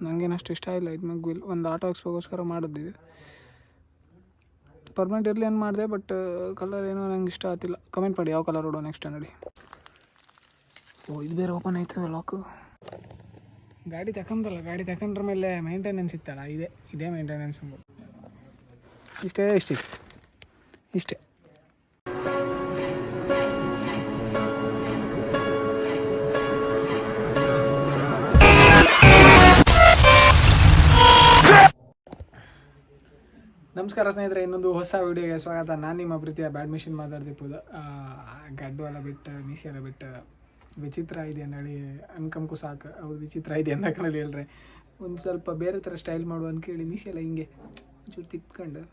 ನನಗೇನು ಅಷ್ಟು ಇಷ್ಟ ಇಲ್ಲ ಇದು ಮಗ್ವಿಲ್ ಒಂದು ಆಟೋ ಎಕ್ಸ್ಪೋಗೋಸ್ಕರ ಮಾಡಿದ್ದಿದೆ ಪರ್ಮನೆಂಟ್ ಇರಲಿ ಏನು ಮಾಡಿದೆ ಬಟ್ ಕಲರ್ ಏನೋ ನಂಗೆ ಇಷ್ಟ ಆಗ್ತಿಲ್ಲ ಕಮೆಂಟ್ ಮಾಡಿ ಯಾವ ಕಲರ್ ಹೊಡೋ ನೆಕ್ಸ್ಟ್ ನೋಡಿ ಓ, ಇದು ಬೇರೆ ಓಪನ್ ಆಯ್ತದ ಲಾಕು ಗಾಡಿ ತಗೊಂಬಲ್ಲ ಗಾಡಿ ತಗೊಂಡ್ರ ಮೇಲೆ ಮೇಂಟೆನೆನ್ಸ್ ಇತ್ತಲ್ಲ, ಇದೆ, ಇದೇ ಮೇಂಟೆನೆನ್ಸ್ ಇಷ್ಟೇ ಇಷ್ಟಿತ್ತು ಇಷ್ಟೇ. ನಮಸ್ಕಾರ ಸ್ನೇಹಿತರೆ, ಇನ್ನೊಂದು ಹೊಸ ವಿಡಿಯೋಗೆ ಸ್ವಾಗತ. ನಾನು ನಿಮ್ಮ ಪ್ರೀತಿಯ ಬ್ಯಾಡ್ಮಿಷನ್ ಮಾತಾಡ್ತಿಪ್ಪುದು ಗಡ್ಡು ಎಲ್ಲ ಬಿಟ್ಟು, ಮೀಸೆ ಎಲ್ಲ ಬಿಟ್ಟು ವಿಚಿತ್ರ ಇದೆ ಅನ್ನಳಿ ಅನ್ಕಂಕು ಸಾಕು. ಅವ್ರು ವಿಚಿತ್ರ ಇದೆ ಅನ್ನಕಲ್ಲಿ ಹೇಳ್ರೆ. ಒಂದು ಸ್ವಲ್ಪ ಬೇರೆ ಥರ ಸ್ಟೈಲ್ ಮಾಡುವ ಅನ್ಕೇಳಿ ಮೀಸೆ ಎಲ್ಲ ಹಿಂಗೆ ಒಂಚೂರು ತಿಪ್ಕೊಂಡು,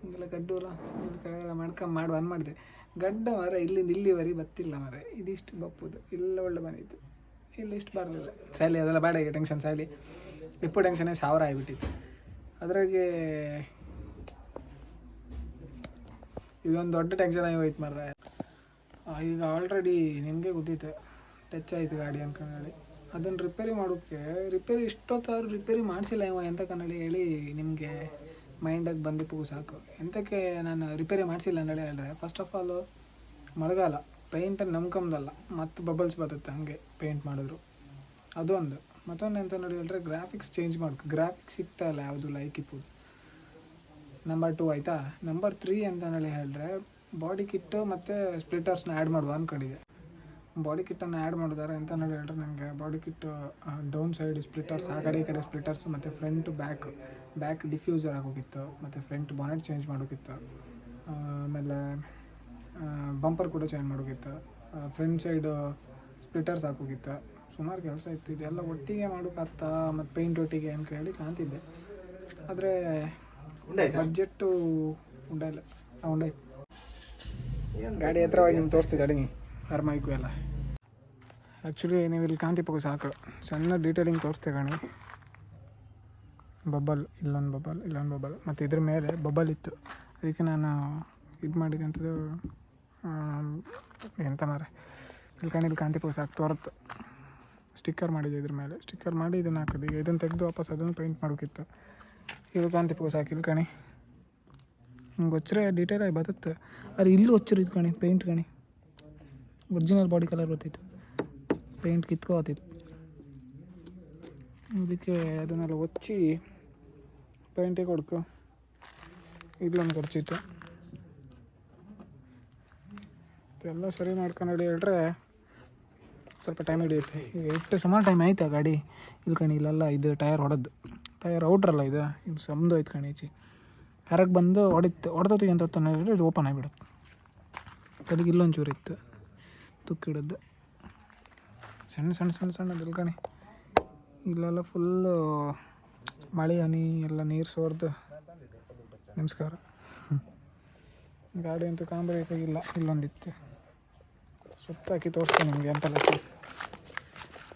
ಹಿಂಗೆಲ್ಲ ಗಡ್ಡು ಎಲ್ಲ ಎಲ್ಲ ಮಾಡ್ಕೊಂಡು ಮಾಡುವ, ಅನ್ ಮಾಡಿದೆ. ಗಡ್ಡ ಮರ ಇಲ್ಲಿಂದ ಇಲ್ಲಿವರೆಗೆ ಬತ್ತಿಲ್ಲ ಮರ. ಇದಿಷ್ಟು ಬಪ್ಪುದು. ಇಲ್ಲ ಒಳ್ಳೆ ಬಂದಿತ್ತು ಇಲ್ಲಿ ಇಷ್ಟು ಬರಲಿಲ್ಲ. ಸ್ಯಾಲಿ ಅದೆಲ್ಲ ಬೇಡ ಟೆನ್ಷನ್ ಸ್ಯಾಲಿ ಇಪ್ಪು ಟೆನ್ಷನ್ನೇ ಸಾವಿರ ಆಗಿಬಿಟ್ಟಿತ್ತು. ಅದ್ರಾಗೆ ಇದೊಂದು ದೊಡ್ಡ ಟೆನ್ಷನ್ ಆಗಿ ಹೋಯ್ತು ಮಾರ್ರೆ. ಆ, ಈಗ ಆಲ್ರೆಡಿ ನಿಮಗೆ ಗೊತ್ತಿತ್ತು ಟಚ್ ಆಯಿತು ಗಾಡಿ ಅನ್ಕೊಂಡೇಳಿ ಅದನ್ನು ರಿಪೇರಿ ಮಾಡೋಕ್ಕೆ ರಿಪೇರಿ ಇಷ್ಟೊತ್ತಾದ್ರು ರಿಪೇರಿ ಮಾಡಿಸಿಲ್ಲ ಇವ ಎಂತ ಕನ್ನಡಿ ಹೇಳಿ ನಿಮಗೆ ಮೈಂಡಾಗಿ ಬಂದಿಪ್ಪು ಸಾಕು. ಎಂತಕ್ಕೆ ನಾನು ರಿಪೇರಿ ಮಾಡಿಸಿಲ್ಲ ಅಂದೇಳಿ ಹೇಳಿದ್ರೆ ಫಸ್ಟ್ ಆಫ್ ಆಲು ಮಳೆಗಾಲ ಪೇಂಟ್ ನಂಬ್ಕೊಂಬಲ್ಲ ಮತ್ತು ಬಬಲ್ಸ್ ಬರುತ್ತೆ ಹಾಗೆ ಪೇಂಟ್ ಮಾಡಿದ್ರು. ಅದೊಂದು. ಮತ್ತೊಂದು ಎಂತ ನೋಡಿ ಹೇಳಿದ್ರೆ ಗ್ರಾಫಿಕ್ಸ್ ಚೇಂಜ್ ಮಾಡ್ಕೊ ಗ್ರಾಫಿಕ್ಸ್ ಸಿಗ್ತಾ ಇಲ್ಲ ಯಾವುದು ಲೈಕ್ ಇಪ್ಪುದು. ನಂಬರ್ ಟೂ ಆಯಿತಾ? ನಂಬರ್ ತ್ರೀ ಅಂತ ಹೇಳಿ ಹೇಳಿದ್ರೆ ಬಾಡಿ ಕಿಟ್ಟು ಮತ್ತು ಸ್ಪ್ಲಿಟರ್ಸ್ನ ಆ್ಯಡ್ ಮಾಡುವ ಅಂದ್ಕೊಂಡಿದ್ದೆ ಬಾಡಿ ಕಿಟ್ಟನ್ನು ಆ್ಯಡ್ ಮಾಡಿದ್ದಾರೆ ಅಂತ ಹೇಳಿ ಹೇಳಿದ್ರೆ ನನಗೆ body kit down side splitters ಆ ಕಡೆ ಈ ಕಡೆ ಸ್ಪ್ಲಿಟರ್ಸ್ ಮತ್ತು ಫ್ರಂಟ್ ಬ್ಯಾಕ್ ಬ್ಯಾಕ್ ಡಿಫ್ಯೂಸರ್ ಆಗೋಗಿತ್ತು. ಮತ್ತು ಫ್ರಂಟ್ ಬಾನೆಟ್ ಚೇಂಜ್ ಮಾಡೋಗಿತ್ತು. ಆಮೇಲೆ ಬಂಪರ್ ಕೂಡ ಚೇಂಜ್ ಮಾಡೋಗಿತ್ತು. ಫ್ರಂಟ್ ಸೈಡು ಸ್ಪ್ಲಿಟರ್ಸ್ ಹಾಕೋಗಿತ್ತು ಸುಮಾರು ಕೆಲಸ ಇತ್ತು. ಇದೆಲ್ಲ ಒಟ್ಟಿಗೆ ಮಾಡೋಕ್ಕಾಗ್ತಾ ಮತ್ತು ಪೇಂಟ್ ಒಟ್ಟಿಗೆ ಅಂತ ಹೇಳಿ ಕಾಣ್ತಿದ್ದೆ. ಆದರೆ ಬಡ್ಜೆಟ್ಟು ಉಂಡಲ್ಲ ಉಂಡಾಯ್. ಗಾಡಿ ಹತ್ರ ಹೋಗಿ ನಿಮ್ಗೆ? ತೋರಿಸ್ತೀವಿ ಗಾಡಿ. ಹರ್ಮೈಕು ಎಲ್ಲ. ಆ್ಯಕ್ಚುಲಿ ನೀವು ಇಲ್ಲಿ ಕಾಂತಿಪಕ್ಕ ಸಾಕು. ಸಣ್ಣ ಡೀಟೇಲಿಂಗ್ ತೋರಿಸ್ತೀವಿ ಗಾಣಿ ಬಬ್ಬಲ್ ಇಲ್ಲೊಂದು ಬಬ್ಬಲ್ ಇಲ್ಲೊಂದು ಬಬ್ಬಲ್ ಮತ್ತು ಇದ್ರ ಮೇಲೆ ಬಬ್ಬಲ್ ಇತ್ತು. ಅದಕ್ಕೆ ನಾನು ಇದು ಮಾಡಿದಂಥದ್ದು ಎಂತ ಮಾರೆ. ಇಲ್ಲಿ ಕಾಣಿ ಇಲ್ಲಿ ಕಾಂತಿಪಕ್ಕ ಸಾಕು ತೋರತ್ತು ಸ್ಟಿಕ್ಕರ್ ಮಾಡಿದೆ ಇದ್ರ ಮೇಲೆ. ಸ್ಟಿಕ್ಕರ್ ಮಾಡಿ ಇದನ್ನು ಹಾಕಿದೆ ಈಗ ಇದನ್ನು ತೆಗೆದು ವಾಪಸ್ ಅದನ್ನು ಪೇಂಟ್ ಮಾಡೋಕ್ಕಿತ್ತು ಈಗ ಕಾಂತಿಪಕ್ಕ ಸಾಕು ಇಲ್ಲಿ ಕಣಿ. ನಿಮ್ಗೆ ಹೊಚ್ಚರೆ ಡೀಟೇಲ್ ಆಗಿ ಬರ್ತೈತೆ. ಅದು ಇಲ್ಲೂ ಇದು ಕಣಿ ಪೇಂಟ್ ಕಣಿ. ಒರಿಜಿನಲ್ ಬಾಡಿ ಕಲರ್ ಬರ್ತಿತ್ತು ಪೇಂಟ್ ಕಿತ್ಕೋತಿತ್ತು. ಅದಕ್ಕೆ ಅದನ್ನೆಲ್ಲ ಒಚ್ಚಿ ಪೇಂಟಿಗೆ ಕೊಡ್ಕೊ. ಇಲ್ಲೊಂದು ಖರ್ಚಿತ್ತು. ಎಲ್ಲ ಸರಿ ಮಾಡ್ಕೊಂಡು ಹೇಳಿ ಹೇಳ್ರೆ ಸ್ವಲ್ಪ ಟೈಮ್ ಹಿಡಿಯುತ್ತೆ. ಈಗ ಎಷ್ಟು ಸುಮಾರು ಟೈಮ್ ಆಯ್ತು ಆ ಗಾಡಿ. ಇಲ್ಲಿ ಕಣಿ ಇಲ್ಲೆಲ್ಲ ಇದು ಟೈರ್ ಹೊಡೆದು. ಟೈರ್ ಔಟ್ರಲ್ಲ ಇದು? ಇದು ಸಮದು ಆಯ್ತು ಕಣೀಚಿ ಹೊರಗೆ ಬಂದು ಹೊಡಿತು ಹೊಡೆದೋತಿಗೆ ಅಂತ ಹೇಳಿದ್ರೆ ಇದು ಓಪನ್ ಆಗಿಬಿಡುತ್ತೆ. ಕಡೆಗೆ ಇಲ್ಲೊಂದು ಚೂರು ಇತ್ತು ತುಕ್ಕಿಡದ್ದು ಸಣ್ಣ ಸಣ್ಣ ಸಣ್ಣ ಸಣ್ಣದಿಲ್ಲ ಕಣಿ. ಇಲ್ಲೆಲ್ಲ ಫುಲ್ಲು ಮಳೆ, ಹನಿ, ಎಲ್ಲ ನೀರು ಸೋರ್ದು. ನಮಸ್ಕಾರ. ಗಾಡಿ ಅಂತೂ ಕಾಂಬ್ರೇಕಾಗಿಲ್ಲ ಇಲ್ಲೊಂದಿತ್ತು. ಸುತ್ತಾಕಿ ತೋರಿಸ್ತೀನಿ ನಿಮಗೆ ಅಂತ ಲೆಕ್ಕ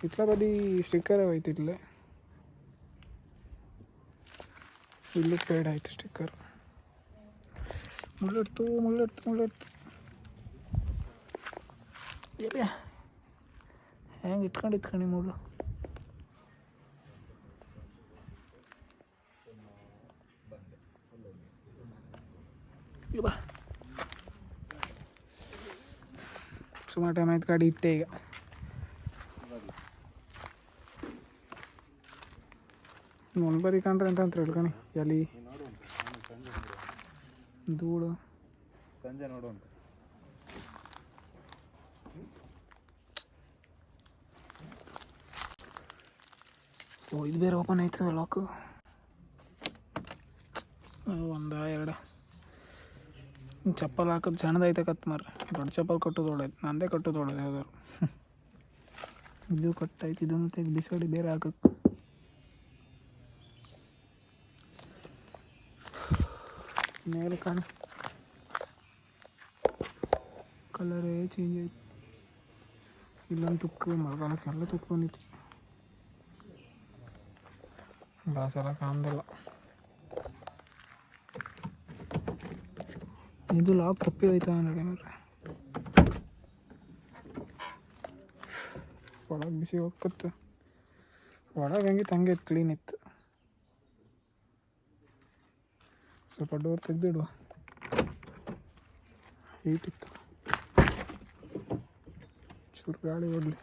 ಇತ್ಲ ಬದಿ ಸ್ಟಿಕ್ಕರೇ ಹೋಯ್ತು ಇಲ್ಲೇ ಇಲ್ಲಿ ಪೇಡ್ ಆಯ್ತು ಸ್ಟಿಕ್ಕರ್ ಮುಳ್ಳಿಡ್ತು ಮುಳ್ಳಿಡ್ತು ಮುಳ್ಳಿಡ್ತು ಏರಿಯಾ ಹೆಂಗೆ ಇಟ್ಕೊಂಡು ಇಟ್ಕೊಂಡು ಮುಳ್ಳು ಇಲ್ಲಿ ಬಾ ಸುಮಾರು ಟೈಮ್ ಆಯ್ತು ಗಾಡಿ ಇಟ್ಟೆ ಈಗ ಒಂದು ಬದಿ ಕಂಡ್ರೆ ಅಂತ ಅಂತ ಹೇಳ್ಕಣಿ ಎಲ್ಲಿ ಧೂಳು. ಸಂಜೆ ನೋಡೋಣ ಓ ಇದು ಬೇರೆ ಓಪನ್ ಆಯ್ತದ ಲಾಕು ಒಂದ ಎರಡು. ಚಪ್ಪಲ್ ಹಾಕೋದು ಸಣ್ಣದೈತೆ ಕತ್ ಮಾರ್ರಿ ದೊಡ್ಡ ಚಪ್ಪಲ್ ಕಟ್ಟೋದು ಒಳ್ಳೇದು. ನಂದೇ ಕಟ್ಟೋದು ಒಳ್ಳೇದು ಯಾವ್ದಾರು ಇದು ಕಟ್ಟಾಯ್ತು ಇದು ಮತ್ತೆ ಬಿಸಾಡಿ ಬೇರೆ ಹಾಕಕ್ಕೆ ಮೇಲೆ ಕಾಣ. ಕಲರೇ ಚೇಂಜ್ ಆಯ್ತು. ಇಲ್ಲೊಂದು ತುಕ್ಕು ಮಳೆಗಾಲಕ್ಕೆಲ್ಲ ತುಕ್ಕು ಬಂದೈತಿ ಬಾಸೆಲ್ಲ ಕಾಣ್ದಿಲ್ಲ. ಇದು ಲಾಕ್ ತಪ್ಪಿ ಹೋಯ್ತಾ ನೋಡಿ ಮತ್ತೆ. ಒಳಗೆ ಬಿಸಿ ಹೋಗತ್ತೆ ಒಳಗೆ ಹೆಂಗಿತ್ತು ತಂಗೆ ಕ್ಲೀನ್ ಇತ್ತು. ಸ್ವಲ್ಪ ಡೋರ್ ತೆಗೆದಿಡುವ. ಹೀಟ್ ಇತ್ತು. ಚೂರು ಗಾಳಿ ಓಡಲಿ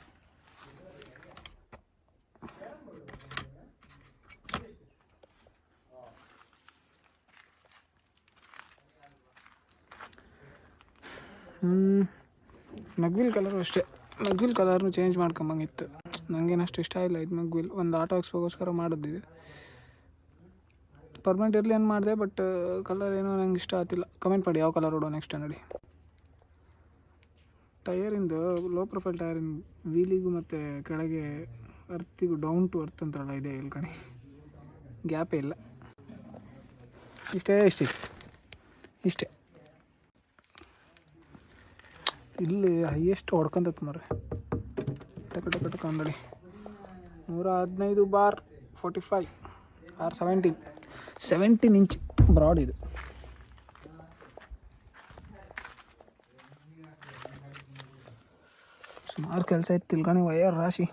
ಮಗ್ವಿಲ್ ಕಲರು ಅಷ್ಟೇ. ಮಗ್ವಿಲ್ ಕಲರ್ನು ಚೇಂಜ್ ಮಾಡ್ಕೊಂಬಂಗಿತ್ತು ನನಗೇನು ಅಷ್ಟು ಇಷ್ಟ ಇಲ್ಲ ಇದು ಮಗ್ವಿಲ್ ಒಂದು ಆಟೋ ಎಕ್ಸ್ಪೋಗೋಸ್ಕರ ಮಾಡಿದ್ದಿದೆ. ಪರ್ಮನೆಂಟ್ ಇರಲಿ ಏನು ಮಾಡಿದೆ ಬಟ್ ಕಲರ್ ಏನೋ ನಂಗೆ ಇಷ್ಟ ಆಗ್ತಿಲ್ಲ. ಕಮೆಂಟ್ ಮಾಡಿ ಯಾವ ಕಲರ್ ಹೊಡೋ ನೆಕ್ಸ್ಟ್ ನೋಡಿ ಟಯರಿಂದು ಲೋ ಪ್ರೊಫೈಲ್ ಟಯರಿನ ವೀಲಿಗೂ ಮತ್ತು ಕೆಳಗೆ ಅರ್ತಿಗೂ ಡೌನ್ ಟು ಅರ್ತ್ ಅಂತಾರಲ್ಲ, ಇದೆ ಇಲ್ಲಿ ಕಣೆ. ಗ್ಯಾಪೇ ಇಲ್ಲ. ಇಷ್ಟೇ ಇಷ್ಟೇ. ಇಷ್ಟೇ. ಇಲ್ಲಿ ಹೈಯೆಸ್ಟ್ ಹೊಡ್ಕೊಂತತ್ ಮರ್ರೆ. ಟಕ ಟಕ ಟಕ ಅಂದಡಿ ನೂರ ಹದಿನೈದು bar forty five R seventeen seventeen inch broad ಇದು. ಸುಮಾರು ಕೆಲಸ ಇತ್ತು ತಿಳ್ಕೊಂಡು ವಯರ್ ರಾಶಿ.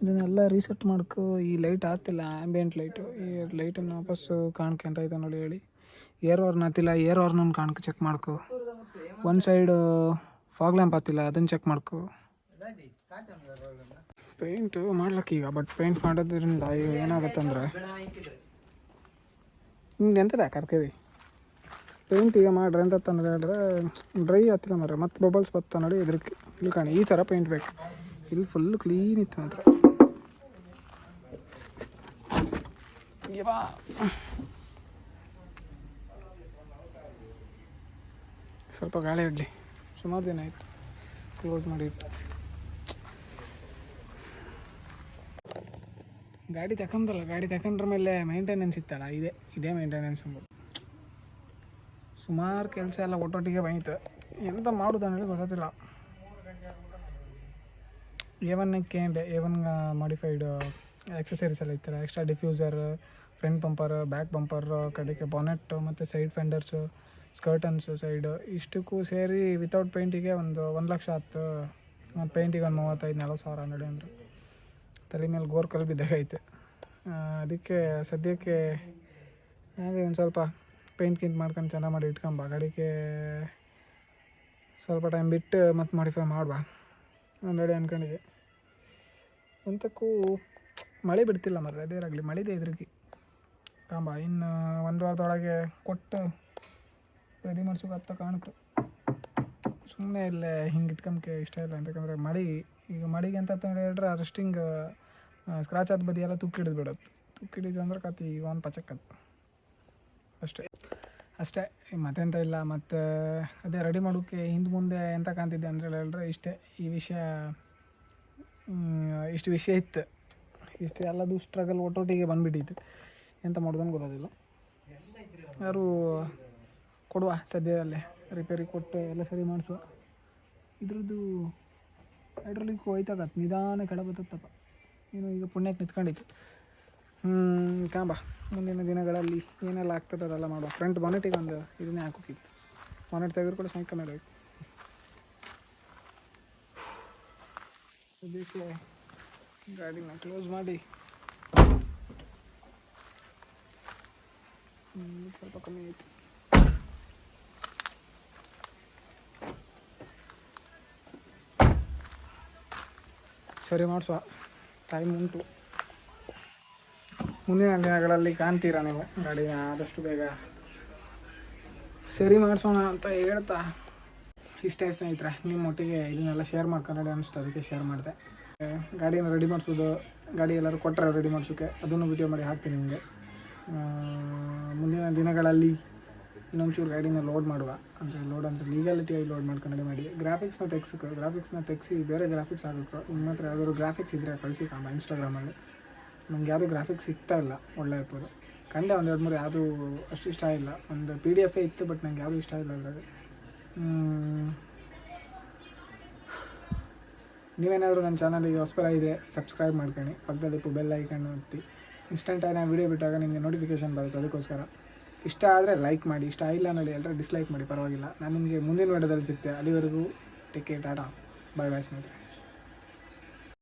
ಇದನ್ನೆಲ್ಲ ರೀಸೆಟ್ ಮಾಡ್ಕೊ, ಈ ಲೈಟ್ ಆಗ್ತಿಲ್ಲ ಆ್ಯಂಬಿಯೆಂಟ್ ಲೈಟು ಈ ಲೈಟನ್ನು ವಾಪಸ್ಸು ಕಾಣ್ಕೆ ಅಂತ ಇದೆ ನೋಡಿ ಹೇಳಿ. ಏರ್ ವಾರ್ನ್ ಆತಿಲ್ಲ ಏರ್ ವಾರ್ನ ಕಾಣ್ಕೆ ಚೆಕ್ ಮಾಡ್ಕೊ. ಒಂದು ಸೈಡು ಫಾಗ್ ಲ್ಯಾಂಪ್ ಆತಿಲ್ಲ, ಅದನ್ನು ಚೆಕ್ ಮಾಡ್ಕೊ. ಪೇಂಟು ಮಾಡ್ಲಕ್ಕೀಗ ಬಟ್ ಪೇಂಟ್ ಮಾಡೋದ್ರಿಂದ ಏನಾಗುತ್ತಂದ್ರೆ ನಿಮ್ದು ಎಂತದ ಕರ್ಕರಿ ಪೇಂಟ್ ಈಗ ಮಾಡ್ರಿ ಅಂತ ತಂದ್ರೆ ಹೇಳಿದ್ರೆ ಡ್ರೈ ಹತ್ತಿಲ್ಲ ಮಾರ್ರೆ ಮತ್ತೆ ಬಬಲ್ಸ್ ಬತ್ತ ನೋಡಿ ಇದ್ರಕ್ಕೆ ಇಲ್ಲಿ ಕಾಣಿ, ಈ ಥರ ಪೇಂಟ್ ಬೇಕು. ಇಲ್ಲಿ ಫುಲ್ ಕ್ಲೀನ್ ಇತ್ತು ಮಾತ್ರ. ಸ್ವಲ್ಪ ಗಾಳಿ ಇಡಲಿ. ಸುಮಾರು ದಿನ ಆಯಿತು. ಕ್ಲೋಸ್ ಮಾಡಿ ಇಟ್ಟು. ಗಾಡಿ ತಗೊಂಡಲ್ಲ ಗಾಡಿ ತಕೊಂಡ್ರ ಮೇಲೆ ಮೇಂಟೆನೆನ್ಸ್ ಇತ್ತಲ್ಲ, ಇದೆ, ಇದೇ ಮೇಂಟೆನೆನ್ಸ್ ಅಂಬೋದು ಸುಮಾರು ಕೆಲಸ ಎಲ್ಲ ಒಟ್ಟೊಟ್ಟಿಗೆ ಬಂತು ಎಂತ ಮಾಡೋದು ಅನ್ನೋದು ಗೊತ್ತಿಲ್ಲ ಎ ಒನ್ನಕ್ಕೆ ಒನ್ ಮಾಡಿಫೈಡ್ ಎಕ್ಸಸರೀಸ್ ಎಲ್ಲ ಇತ್ತಲ್ಲ extra diffuser front bumper back bumper ಕಡೆಗೆ ಬಾನೆಟ್ ಮತ್ತು ಸೈಡ್ ಫೆಂಡರ್ಸು ಸ್ಕರ್ಟನ್ಸು ಸೈಡು ಇಷ್ಟಕ್ಕೂ ಸೇರಿ ವಿತೌಟ್ ಪೇಂಟಿಗೆ ಒಂದು ಒಂದು ಲಕ್ಷ ಹತ್ತು ಪೇಂಟಿಗೆ ಒಂದು ಮೂವತ್ತೈದು, ನಲ್ವತ್ತು ಸಾವಿರ ನೋಡಿ ಅಂದ್ರೆ. ತಲೆ ಮೇಲೆ ಗೋರ್ ಕಲ್ಲು ಬಿದ್ದಾಗೈತೆ ಅದಕ್ಕೆ ಸದ್ಯಕ್ಕೆ ನಾವೇ ಒಂದು ಸ್ವಲ್ಪ ಪೇಂಟ್ ಕಿಂಟ್ ಮಾಡ್ಕೊಂಡು ಚೆನ್ನಾಗಿ ಮಾಡಿ ಇಟ್ಕೊಂಬ ಗಾಡಿಗೆ ಸ್ವಲ್ಪ ಟೈಮ್ ಬಿಟ್ಟು ಮತ್ತೆ ಮಾಡಿಫೈ ಮಾಡ್ಬಾ. ಒಂದೆಡೆ ಅಂದ್ಕೊಂಡಿದ್ದೆ ಅಂತಕ್ಕೂ ಮಳೆ ಬಿಡ್ತಿಲ್ಲ ಮಾರ್ರೆ, ಅದೇ ಇರಾಗಲಿ. ಮಳೆದೇ ಇದ್ರಿಗೆ ಕಾಂಬ, ಇನ್ನು ಒಂದು ವಾರದೊಳಗೆ ಕೊಟ್ಟು ರೆಡಿ ಮಾಡಿಸೋಕೆ ಹತ್ತ ಕಾಣಕ್ಕೆ ಸುಮ್ಮನೆ ಇಲ್ಲೇ ಹಿಂಗೆ ಇಟ್ಕೊಂಬಕ್ಕೆ ಇಷ್ಟ ಇಲ್ಲ ಅಂತಕಂದ್ರೆ ಮಳೆ, ಈಗ ಮಳೆಗೆ ಅಂತ ಹೇಳಿದ್ರೆ ರಸ್ಟಿಂಗ್ ಸ್ಕ್ರಾಚ್ ಆದ ಬದಿ ಎಲ್ಲ ತುಕ್ಕಿ ಹಿಡಿದು ಬಿಡುತ್ತೆ ತುಕ್ಕಿ ಹಿಡಿದು ಅಂದ್ರೆ ಕತಿ ಒಂದು ಪಚಕ್ಕತ್ ಅಷ್ಟೇ. ಅಷ್ಟೇ. ಮತ್ತೆಂತ ಇಲ್ಲ, ಮತ್ತು ಅದೇ ರೆಡಿ ಮಾಡೋಕ್ಕೆ ಹಿಂದೆ ಮುಂದೆ ಎಂತ ಕಾಣ್ತಿದ್ದೆ ಅಂತ ಹೇಳಿದ್ರೆ ಇಷ್ಟೇ. ಈ ವಿಷಯ ಇಷ್ಟು ವಿಷಯ ಇತ್ತು. ಇಷ್ಟು ಎಲ್ಲದು ಸ್ಟ್ರಗಲ್ ಒಟ್ಟೊಟ್ಟಿಗೆ ಬಂದುಬಿಟ್ಟಿತ್ತು. ಎಂತ ಮಾಡೋದನ್ನು ಗೊತ್ತಾಗಿಲ್ಲ ಯಾರು ಕೊಡುವ, ಸದ್ಯದಲ್ಲೇ. ರಿಪೇರಿ ಕೊಟ್ಟು ಎಲ್ಲ ಸರಿ ಮಾಡಿಸುವ. ಇದ್ರದ್ದು ಹೈಡ್ರೋಲಿಕ್ ಹೋಯ್ತಾಗತ್ತೆ ನಿಧಾನ ಕೆಳ ಬರ್ತತ್ತಪ್ಪ ಏನು ಈಗ ಪುಣ್ಯಕ್ಕೆ ನಿಂತ್ಕೊಂಡಿತ್ತು ಕಾಂಬ. ಮುಂದಿನ ದಿನಗಳಲ್ಲಿ ಏನೆಲ್ಲ ಆಗ್ತದೆ ಅದೆಲ್ಲ ಮಾಡುವ. ಫ್ರಂಟ್ ಬಾನೆಟಿಗೆ ಒಂದು ಇದನ್ನೇ ಹಾಕೋಕಿತ್ತು ಬಾನೆಟ್ ತೆಗೆದ್ರು ಕೂಡ ಸಂಖ್ಯೆ ಮೇಲೆ ಹೋಯ್ತು. ಸದ್ಯಕ್ಕೆ ಗಾಡಿನ ಕ್ಲೋಸ್ ಮಾಡಿ. ಸ್ವಲ್ಪ ಕಮ್ಮಿ ಆಯಿತು. ಸರಿ, ಮಾಡಿಸುವ. ಟೈಮ್ ಉಂಟು. ಮುಂದಿನ ದಿನಗಳಲ್ಲಿ ಕಾಣ್ತೀರ ನೀವು? ಗಾಡಿನ ಆದಷ್ಟು ಬೇಗ. ಸರಿ ಮಾಡಿಸೋಣ ಅಂತ ಹೇಳ್ತಾ ಇಷ್ಟೇ ಸ್ನೇಹಿತರೆ, ನಿಮ್ಮ ಒಟ್ಟಿಗೆ ಇದನ್ನೆಲ್ಲ ಶೇರ್ ಮಾಡ್ಕೊಂಡು ಅನಿಸ್ತು, ಅದಕ್ಕೆ ಶೇರ್ ಮಾಡಿದೆ. ಗಾಡಿನ ರೆಡಿ ಮಾಡಿಸೋದು, ಗಾಡಿ ಎಲ್ಲರೂ ಕೊಟ್ಟರೆ ರೆಡಿ ಮಾಡಿಸೋಕೆ, ಅದನ್ನು ವಿಡಿಯೋ ಮಾಡಿ ಹಾಕ್ತೀನಿ ನಿಮಗೆ. ಮುಂದಿನ ದಿನಗಳಲ್ಲಿ ಇನ್ನೊಂಚೂರು ಗಾಡಿನ ಲೋಡ್ ಮಾಡುವ. ಅಂದರೆ ಲೋಡ್ ಅಂದರೆ ಲೀಗಾಲಿಟಿಯಾಗಿ ಲೋಡ್ ಮಾಡ್ಕೊಂಡು ಮಾಡಿ. ಗ್ರಾಫಿಕ್ಸ್ನ ತೆಗ್ಸಕ್ಕೆ ಗ್ರಾಫಿಕ್ಸ್ನ ತೆಗ್ಸಿ ಬೇರೆ ಗ್ರಾಫಿಕ್ಸ್ ಆಗಬೇಕು ನಿಮ್ಮ ಹತ್ರ ಯಾವ್ದಾದ್ರು ಗ್ರಾಫಿಕ್ಸ್ ಇದ್ದರೆ ಕಳಿಸಿ ಕಾಮ ಇನ್ಸ್ಟಾಗ್ರಾಮಲ್ಲಿ ನಮ್ಗೆ ಯಾವುದೂ ಗ್ರಾಫಿಕ್ಸ್ ಸಿಗ್ತಾ ಇಲ್ಲ, ಒಳ್ಳೆ ಇರ್ಬೋದು. ಕಂಡೆ ಒಂದು ಎರಡು ಮೂರು ಯಾವುದೂ ಅಷ್ಟು ಇಷ್ಟ ಇಲ್ಲ. ಒಂದು ಪಿ ಡಿ ಎಫೇ ಇತ್ತು ಬಟ್ ನಂಗೆ ಯಾವುದೂ ಇಷ್ಟ ಇಲ್ಲ ಅದರಲ್ಲಿ. ನೀವೇನಾದರೂ ನನ್ನ ಚಾನಲಿಗೆ ಹೊಸಬರ ಇದೆ ಸಬ್ಸ್ಕ್ರೈಬ್ ಮಾಡ್ಕೊಳ್ಳಿ. ಪಕ್ಕದಲ್ಲಿ ಬೆಲ್ ಐಕನ್ ಒತ್ತಿ. ಇನ್ಸ್ಟೆಂಟಾಗಿ ನಾನು ವೀಡಿಯೋ ಬಿಟ್ಟಾಗ ನಿಮಗೆ ನೋಟಿಫಿಕೇಶನ್ ಬರುತ್ತೆ, ಅದಕ್ಕೋಸ್ಕರ. ಇಷ್ಟ ಆದರೆ ಲೈಕ್ ಮಾಡಿ, ಇಷ್ಟ ಇಲ್ಲ ನೋಡಿ ಎಲ್ಲರೂ ಡಿಸ್ಲೈಕ್ ಮಾಡಿ, ಪರವಾಗಿಲ್ಲ. ನಾನು ನಿಮಗೆ ಮುಂದಿನ ವಿಡಿಯೋದಲ್ಲಿ ಸಿಗ್ತೆ ಅಲ್ಲಿವರೆಗೂ ಟೇಕ್ ಕೇರ್ ಬಾಯ್ ಬಾಯ್ ಸ್ನೇಹಿತರೆ.